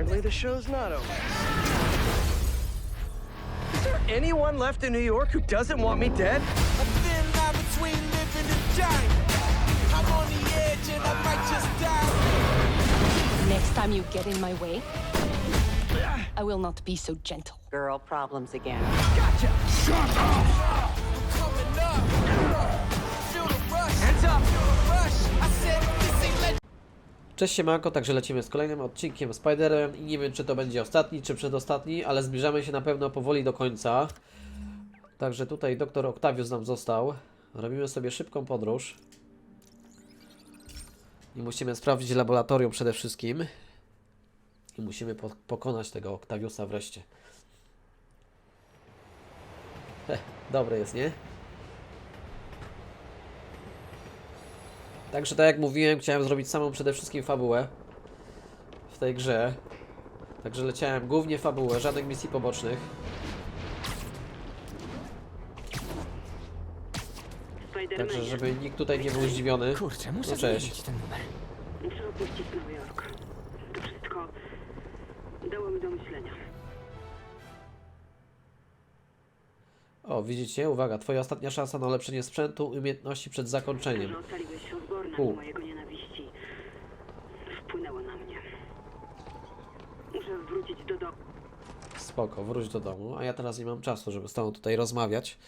Apparently the show's not over. Is there anyone left in New York who doesn't want me dead? A thin line between living and dying. I'm on the edge and I might just die. Next time you get in my way, I will not be so gentle. Girl problems again. Gotcha! I'm coming up. Feel the rush. Hands up! Cześć siemanko, także lecimy z kolejnym odcinkiem Spiderem i nie wiem czy to będzie ostatni czy przedostatni, ale zbliżamy się na pewno powoli do końca. Także tutaj doktor Octavius nam został. Robimy sobie szybką podróż. I musimy sprawdzić laboratorium przede wszystkim. I musimy po pokonać tego Octaviusa wreszcie. Heh, dobre jest, nie? Także tak jak mówiłem, chciałem zrobić samą przede wszystkim fabułę w tej grze. Także leciałem głównie fabułę, żadnych misji pobocznych. Także żeby nikt tutaj nie był zdziwiony. Kurczę, muszę No cześć. zmienić ten numer. Muszę opuścić Nowy Jork. To wszystko dało mi do myślenia. O, widzicie? Uwaga, twoja ostatnia szansa na ulepszenie sprzętu i umiejętności przed zakończeniem. Mojego nienawiści wpłynęło na mnie. Muszę wrócić do domu. Spoko, wróć do domu, a ja teraz nie mam czasu, żeby z tobą tutaj rozmawiać.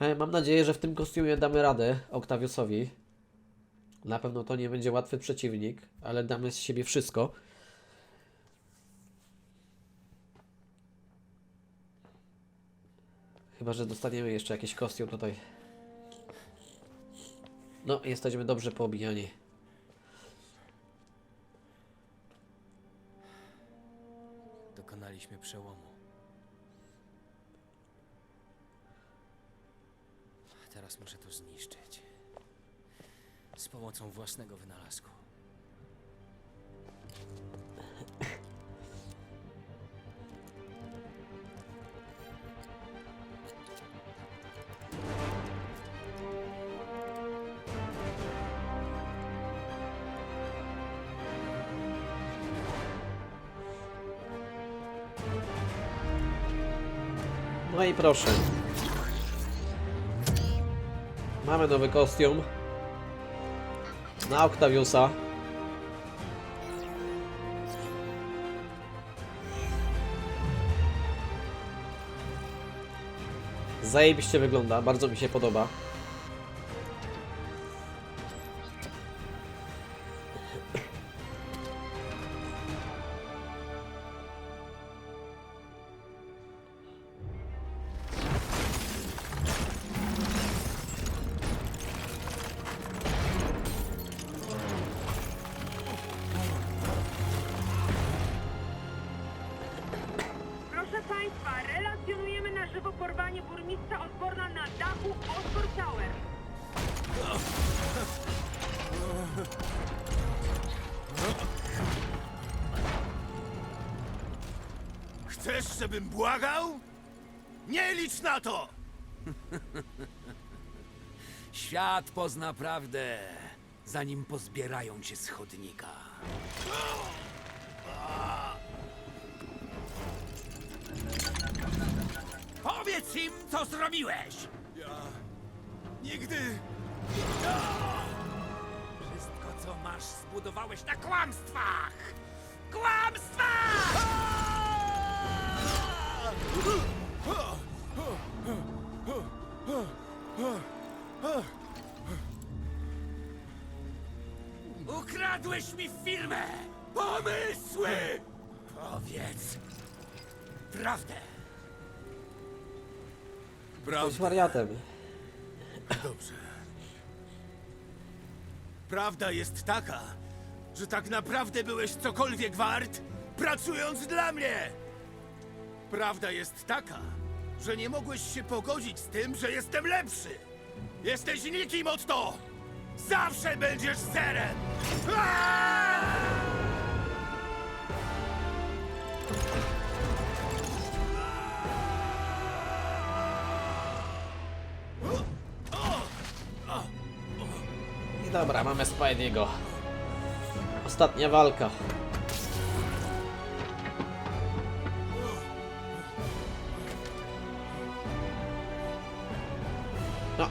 E, Mam nadzieję, że w tym kostiumie damy radę Octaviusowi. Na pewno to nie będzie łatwy przeciwnik, ale damy z siebie wszystko. Chyba, że dostaniemy jeszcze jakiś kostium tutaj. No, jesteśmy dobrze poobijani. Dokonaliśmy przełomu. Teraz muszę to zniszczyć. Z pomocą własnego wynalazku. Proszę. Mamy nowy kostium. Na Octaviusa. Zajebiście wygląda, bardzo mi się podoba. Świat pozna prawdę, zanim pozbierają cię z chodnika. Powiedz im, co zrobiłeś! Nigdy! Wszystko, co masz, zbudowałeś na kłamstwach! Kłamstwach! Ukradłeś mi firmę! Pomysły! Powiedz prawdę. Jesteś wariatem. Dobrze. Prawda jest taka, że tak naprawdę byłeś cokolwiek wart, pracując dla mnie! Prawda jest taka, że nie mogłeś się pogodzić z tym, że jestem lepszy! Jesteś nikim, Otto! Zawsze będziesz! Aaaa! I dobra, mamy Spidey'ego. Ostatnia walka.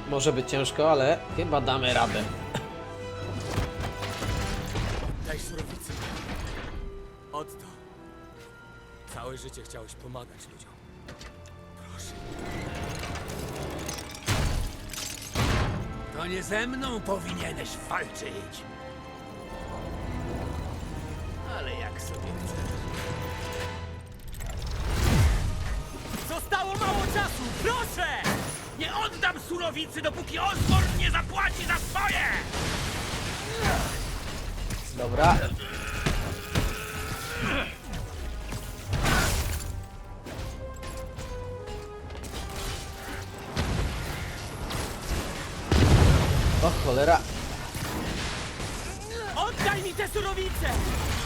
Może być ciężko, ale chyba damy radę. Daj surowicy. Otto. Całe życie chciałeś pomagać ludziom. Proszę. To nie ze mną powinieneś walczyć. Surowicy, dopóki Osborn nie zapłaci za swoje! Dobra. O cholera. Oddaj mi te surowice!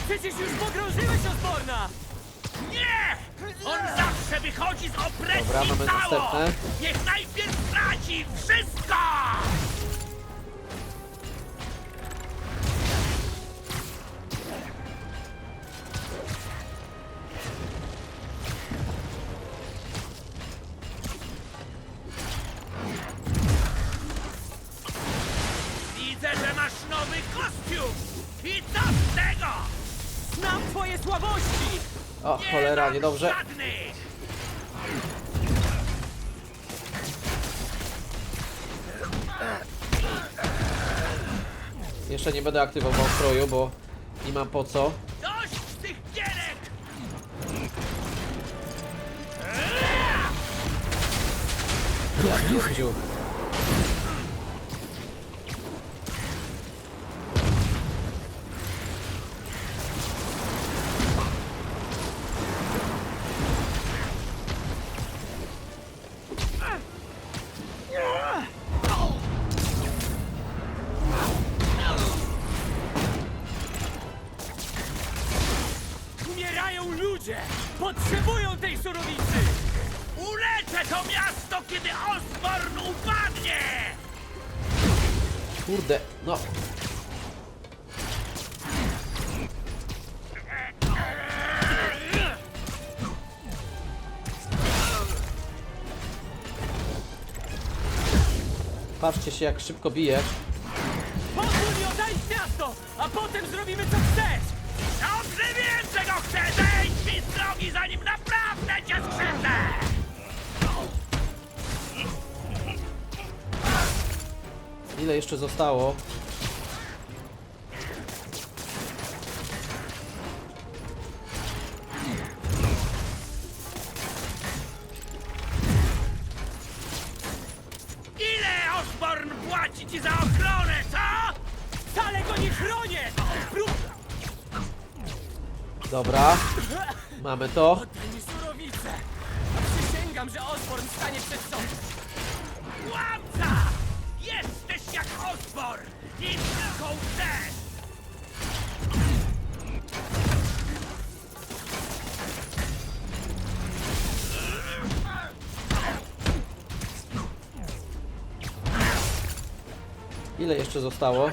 Przecież już pogrążyłeś Osborna! On zawsze wychodzi z opresji Dobra, mamy cało! następne. Niech najpierw traci wszystko! Widzę, że masz nowy kostium! I co z tego? Znam twoje słabości! O cholera, niedobrze. Jeszcze nie będę aktywował stroju, bo nie mam po co. Dość Kurde, no. Patrzcie się jak szybko bije. Ile jeszcze zostało? Ile Osborn płaci ci za ochronę, co? Wcale go nie chronię! Dobra. Mamy to. Oddaj mi surowicę! A przysięgam, że Osborn stanie przed sądem! Kłamca! Jesteś jak Osborn! I tylko chcesz! Ile jeszcze zostało?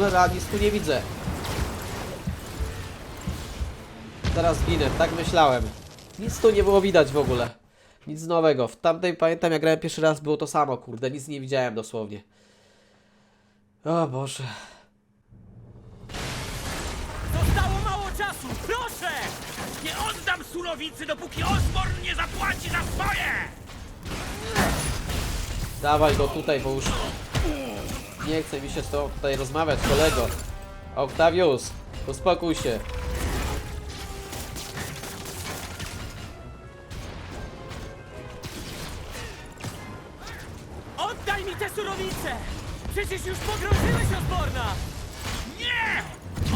Z tego! Cholera, nic tu nie widzę. Teraz zginę, tak myślałem. Nic tu nie było widać w ogóle. Nic nowego. W tamtej, pamiętam jak grałem pierwszy raz, było to samo, kurde. Nic nie widziałem dosłownie. O Boże. Zostało mało czasu! Proszę! Nie oddam surowicy, dopóki Osborn nie zapłaci za swoje! Dawaj go tutaj, bo już nie chce mi się z tobą tutaj rozmawiać, kolego. Octavius, uspokój się. Oddaj mi te surowice! Przecież już pogrążyłeś Osborna! Nie!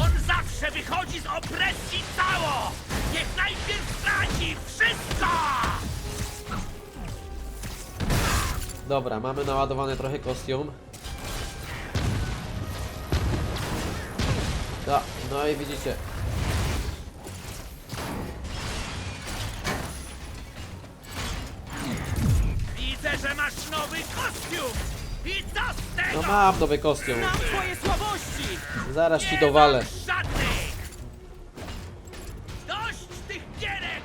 On zawsze wychodzi z opresji cało! Niech najpierw traci wszystko! Dobra, mamy naładowany trochę kostium. No, no i widzicie. Widzę, że masz nowy kostium! I co z tego? No mam nowy kostium. Znam twoje słabości! Zaraz ci dowalę. mam żadnych! Dość tych gierek!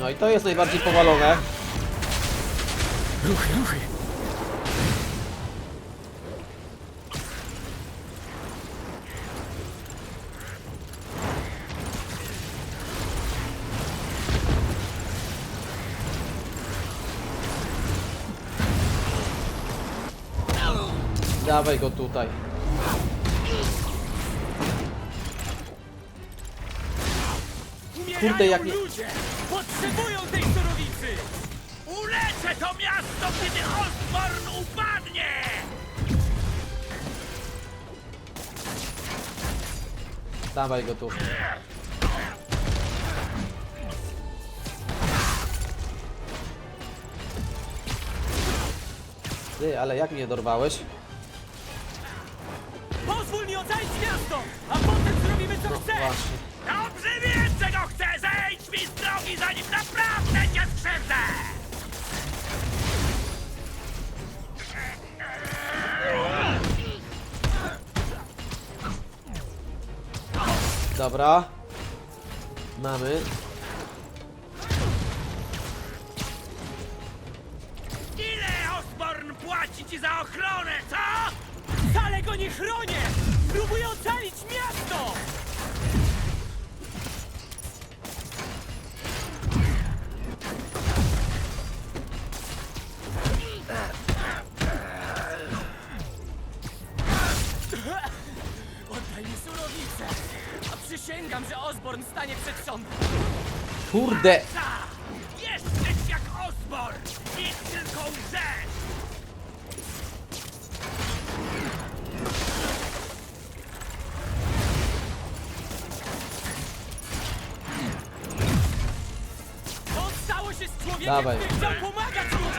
No i to jest najbardziej powalone. Ruchy, ruchy! Dawaj go tutaj. Kurde, jak nie... ludzie! Potrzebują tej surowicy! Uleczę to miasto, kiedy Osborn upadnie! Dawaj go tu. Ty, ale jak mnie dorwałeś? Właśnie. Dobrze wiem, czego chcę! Zejdź mi z drogi, zanim naprawdę cię skrzywdzę! Dobra. Mamy. Ile Osborn płaci ci za ochronę, co? Wcale go nie chronię! Próbuję ocalić miasto! Surowicę! A przysięgam, że Osborn stanie przed sądem! Kurde! Jesteś jak Osborn! I tylko łżesz! Co stało się z człowiekiem, Dawaj. który chciał pomagać ludziom?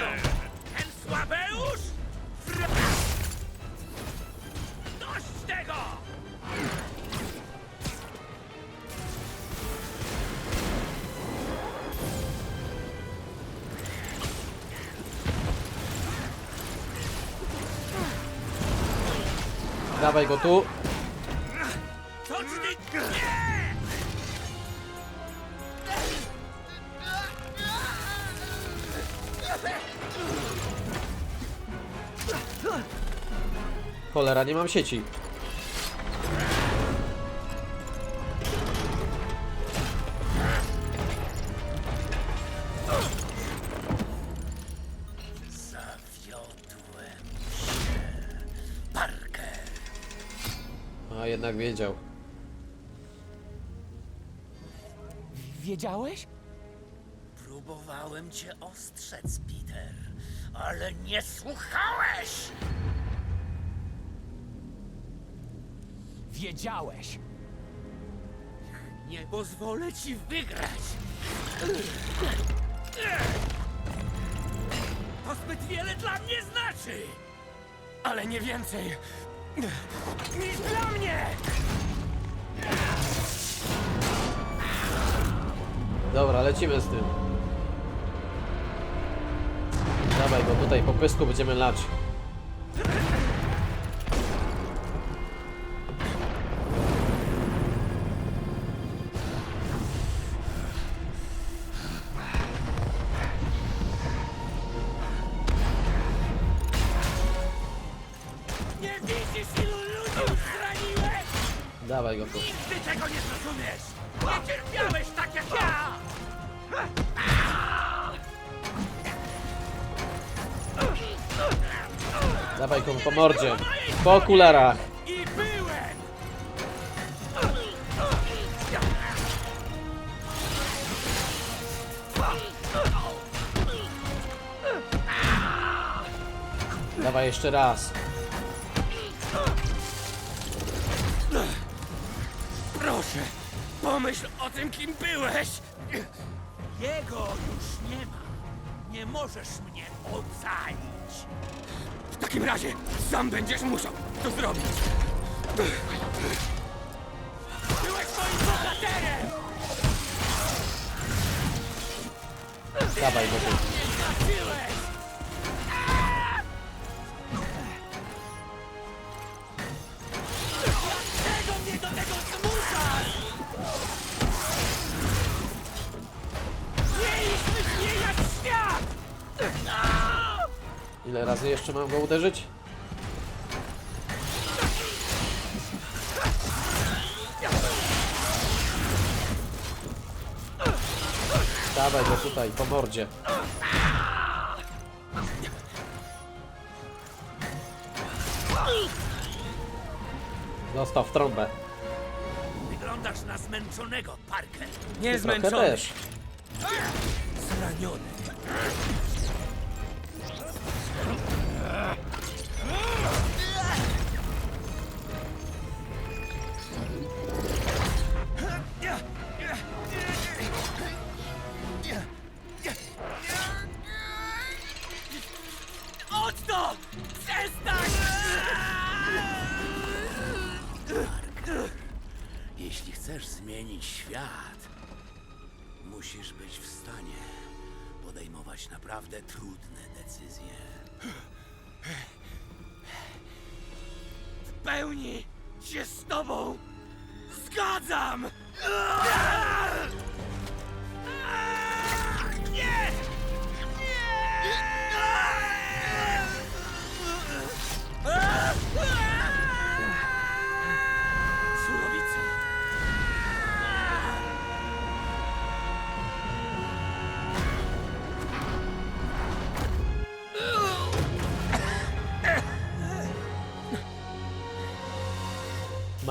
Dawaj go tu. Cholera, nie mam sieci. Wiedział. Wiedziałeś? Próbowałem cię ostrzec, Peter, ale nie słuchałeś! Wiedziałeś! Nie pozwolę ci wygrać! To zbyt wiele dla mnie znaczy! Ale nie więcej niż dla mnie! Dobra, lecimy z tym. Dawaj go tutaj, po pysku będziemy lać. Po mordzie. Po okularach. Dawaj jeszcze raz. Proszę, pomyśl o tym, kim byłeś! Jego już nie ma. Nie możesz mnie ocalić. W takim razie sam będziesz musiał to zrobić! Byłeś moim bohaterem! Dawaj go tu. Ile razy jeszcze mam go uderzyć? Dawaj go tutaj, po mordzie. Dostał w trąbę. Wyglądasz na zmęczonego, Parker. Nie Trochę zmęczony. też. Zraniony.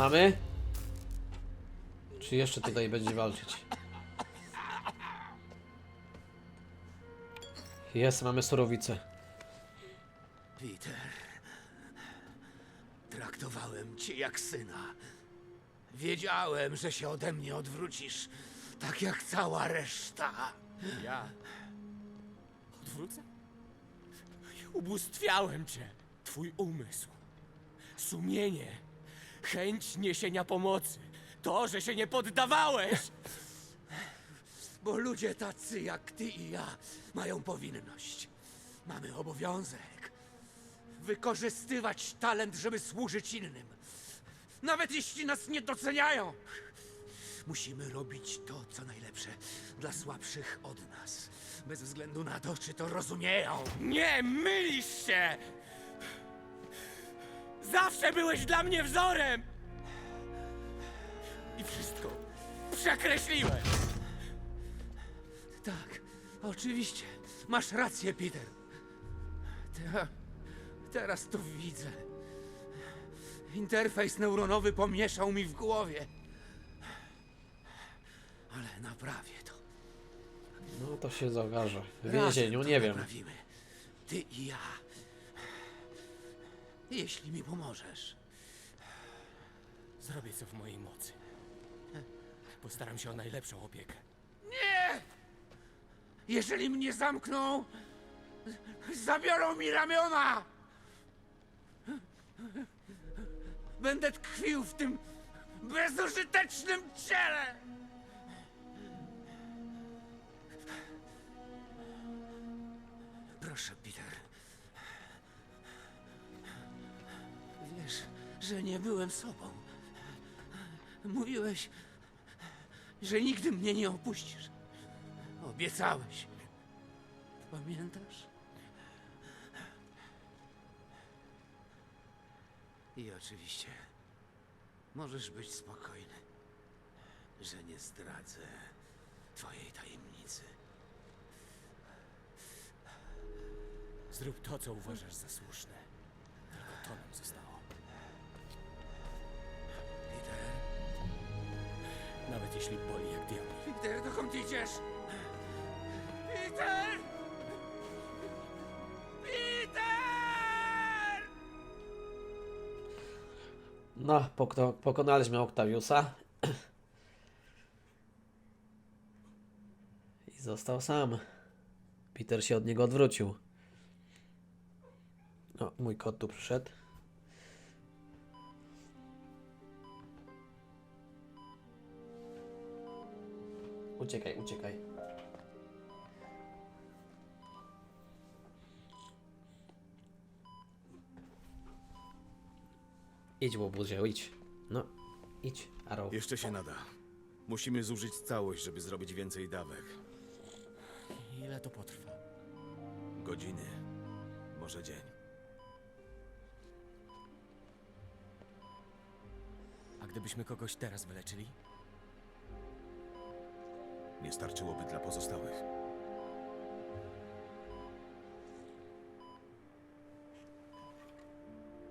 Mamy? Czy jeszcze tutaj będzie walczyć? Jest, mamy surowicę. Peter, traktowałem cię jak syna. Wiedziałem, że się ode mnie odwrócisz, tak jak cała reszta. Ja? Odwrócę? Ubóstwiałem cię. Twój umysł. Sumienie. Chęć niesienia pomocy. To, że się nie poddawałeś. Bo ludzie tacy jak ty i ja mają powinność. Mamy obowiązek wykorzystywać talent, żeby służyć innym. Nawet jeśli nas nie doceniają. Musimy robić to, co najlepsze dla słabszych od nas. Bez względu na to, czy to rozumieją. Nie, mylisz się! Zawsze byłeś dla mnie wzorem! I wszystko przekreśliłeś! Tak, oczywiście. Masz rację, Peter. Te, teraz to widzę. Interfejs neuronowy pomieszał mi w głowie. Ale naprawię to. No to się zauważy. W Razem więzieniu, to nie wiem. Naprawimy. Ty i ja. Jeśli mi pomożesz. Zrobię co w mojej mocy. Postaram się o najlepszą opiekę. Jeżeli mnie zamkną, zabiorą mi ramiona! Będę tkwił w tym bezużytecznym ciele! Proszę, Peter. Że nie byłem sobą. Mówiłeś, że nigdy mnie nie opuścisz. Obiecałeś. Pamiętasz? I oczywiście możesz być spokojny, że nie zdradzę twojej tajemnicy. Zrób to, co uważasz za słuszne. Jeśli boli jak diabł. Peter, dokąd idziesz? Peter! Peter! No, poko pokonaliśmy Octaviusa. I został sam. Peter się od niego odwrócił. O, mój kot tu przyszedł. Uciekaj, uciekaj. Idź, łobuzie, idź. No, idź, Arrow. Jeszcze się nada. Musimy zużyć całość, żeby zrobić więcej dawek. Ile to potrwa? Godziny. może dzień. A gdybyśmy kogoś teraz wyleczyli? Nie starczyłoby dla pozostałych.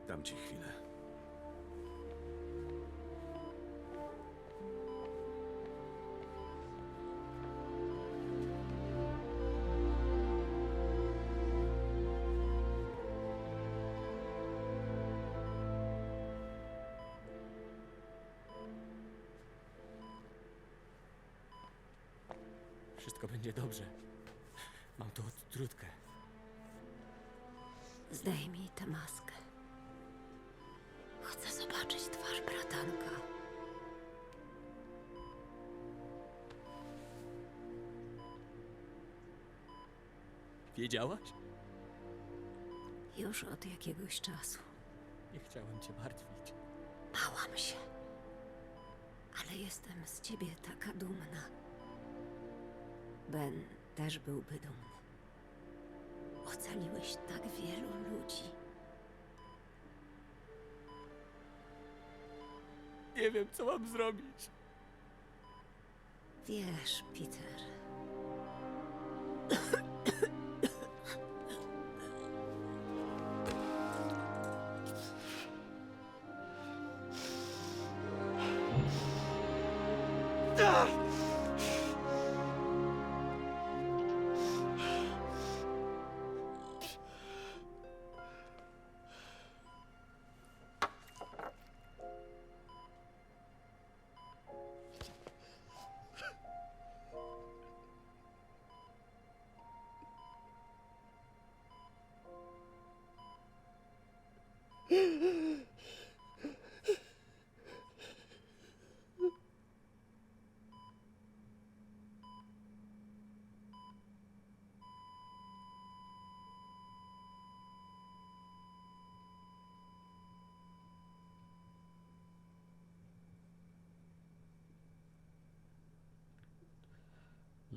Dam ci chwilę. Będzie dobrze. Mam tu odtrutkę. Zdejmij tę maskę. Chcę zobaczyć twarz bratanka. Wiedziałaś? Już od jakiegoś czasu. Nie chciałem cię martwić. Bałam się. Ale jestem z ciebie taka dumna. Ben też byłby dumny. Ocaliłeś tak wielu ludzi. Nie wiem, co mam zrobić. Wiesz, Peter.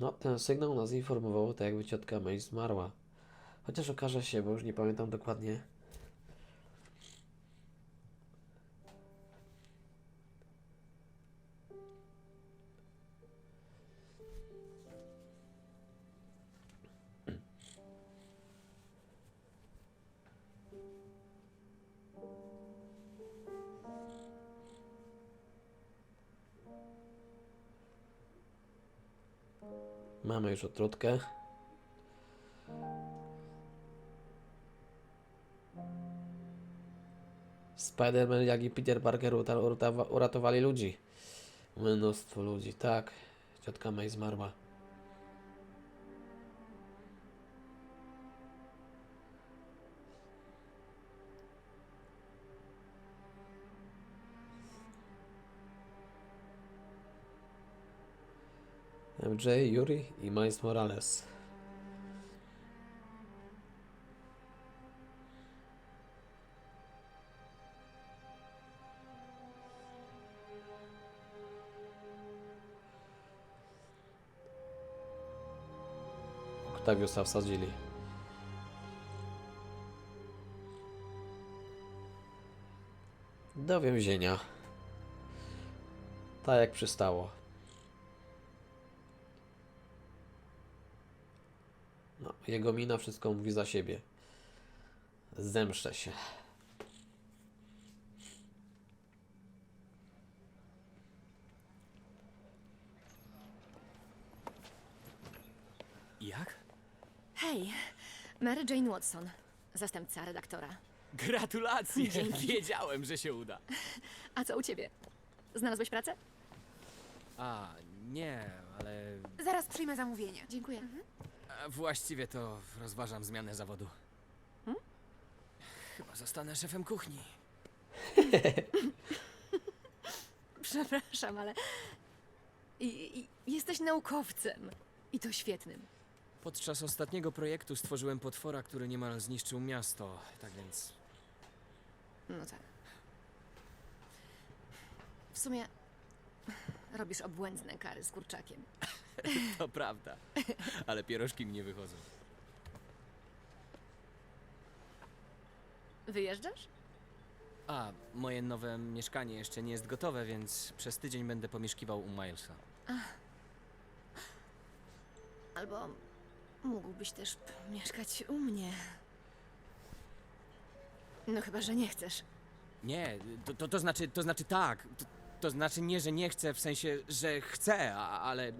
No, ten sygnał nas informował, tak jakby ciotka May zmarła. Chociaż okaże się, bo już nie pamiętam dokładnie. Mamy już odtrutkę. Spider-Man, jak i Peter Parker uratowali ludzi. Mnóstwo ludzi, tak. Ciotka May zmarła. MJ, Yuri i Miles Morales. Octaviusa wsadzili. Do więzienia. Tak jak przystało. Jego mina wszystko mówi za siebie. Zemszczę się. Jak? Hej, Mary Jane Watson, zastępca redaktora. Gratulacje! Dzięki. Wiedziałem, że się uda. A co u ciebie? Znalazłeś pracę? A, nie, ale Zaraz przyjmę zamówienie. Dziękuję. A właściwie to rozważam zmianę zawodu. Chyba zostanę szefem kuchni. Przepraszam, ale. I, i, jesteś naukowcem. I to świetnym. Podczas ostatniego projektu stworzyłem potwora, który niemal zniszczył miasto, tak więc No tak. W sumie robisz obłędne kary z kurczakiem. to prawda. Ale pierożki mi nie wychodzą. Wyjeżdżasz? A, moje nowe mieszkanie jeszcze nie jest gotowe, więc przez tydzień będę pomieszkiwał u Milesa. Albo mógłbyś też mieszkać u mnie. No chyba, że nie chcesz. Nie, to, to, to znaczy, to znaczy tak. To, to znaczy nie, że nie chcę, w sensie, że chcę, a, ale...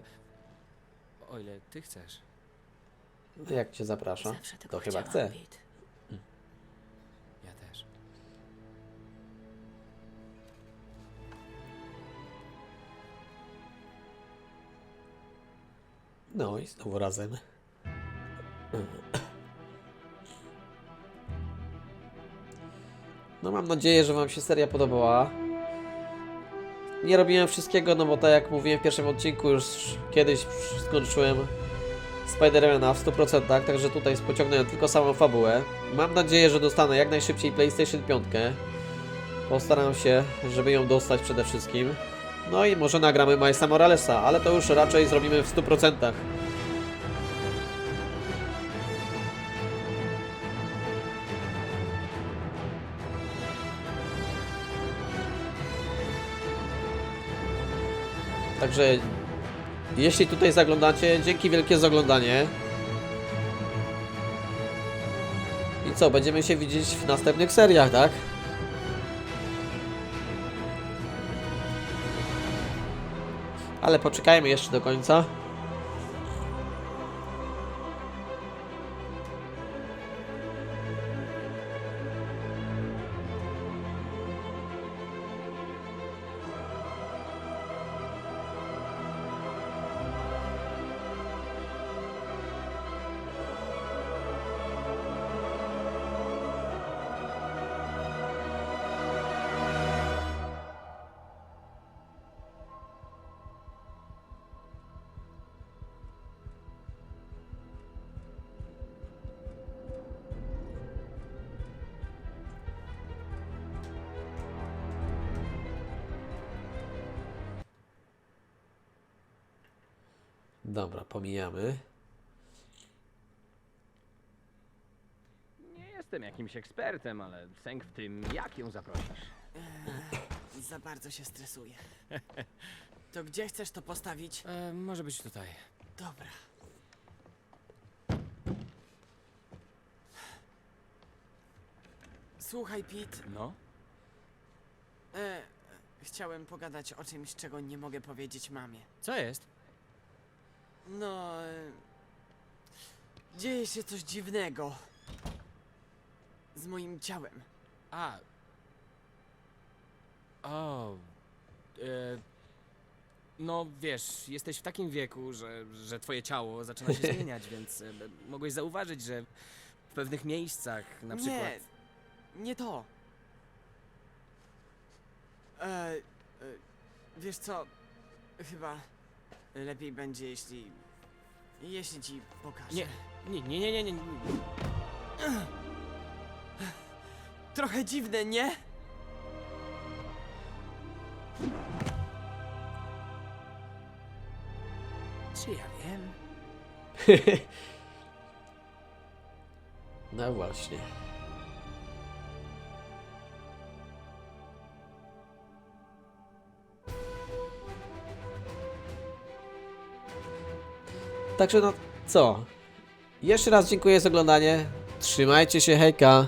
O ile ty chcesz. Jak cię zaprasza, Zawsze tego to chyba chciałam, chce. Pete. Ja też. No i znowu razem. No mam nadzieję, że Wam się seria podobała. Nie robiłem wszystkiego, no bo tak jak mówiłem w pierwszym odcinku, już kiedyś skończyłem Spidermana w 100%, także tutaj pociągnąłem tylko samą fabułę. Mam nadzieję, że dostanę jak najszybciej PlayStation 5. Postaram się, żeby ją dostać przede wszystkim. No i może nagramy Milesa Moralesa, ale to już raczej zrobimy w 100%. Także jeśli tutaj zaglądacie, dzięki wielkie za oglądanie. I co, będziemy się widzieć w następnych seriach, tak? Ale poczekajmy jeszcze do końca. Dobra, pomijamy. Nie jestem jakimś ekspertem, ale sęk w tym, jak ją zaprosisz. Za bardzo się stresuję. To gdzie chcesz to postawić? E, może być tutaj. Dobra. Słuchaj, Pete. No? E, chciałem pogadać o czymś, czego nie mogę powiedzieć mamie. Co jest? No. E, dzieje się coś dziwnego. Z moim ciałem. A. O. E, no wiesz, jesteś w takim wieku, że, że twoje ciało zaczyna się zmieniać, więc e, mogłeś zauważyć, że w pewnych miejscach na przykład. Nie, nie to. E, e, wiesz co? Chyba lepiej będzie, jeśli. Jeśli ci pokażę. Nie, nie, nie, nie, nie, nie. nie. Trochę dziwne, nie? Czy ja wiem? No właśnie. Także no co? Jeszcze raz dziękuję za oglądanie. Trzymajcie się, hejka.